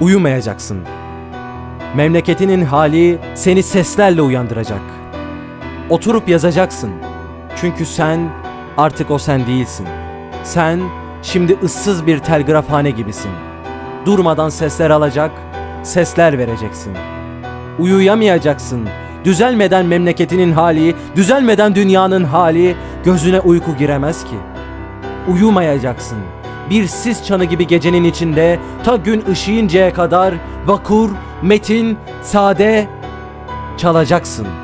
Uyumayacaksın. Memleketinin hali seni seslerle uyandıracak. Oturup yazacaksın. Çünkü sen artık o sen değilsin. Sen şimdi ıssız bir telgrafhane gibisin. Durmadan sesler alacak, sesler vereceksin. Uyuyamayacaksın. Düzelmeden memleketinin hali, düzelmeden dünyanın hali gözüne uyku giremez ki. Uyumayacaksın. Bir sis çanı gibi gecenin içinde ta gün ışıyıncaya kadar vakur, metin, sade çalacaksın.''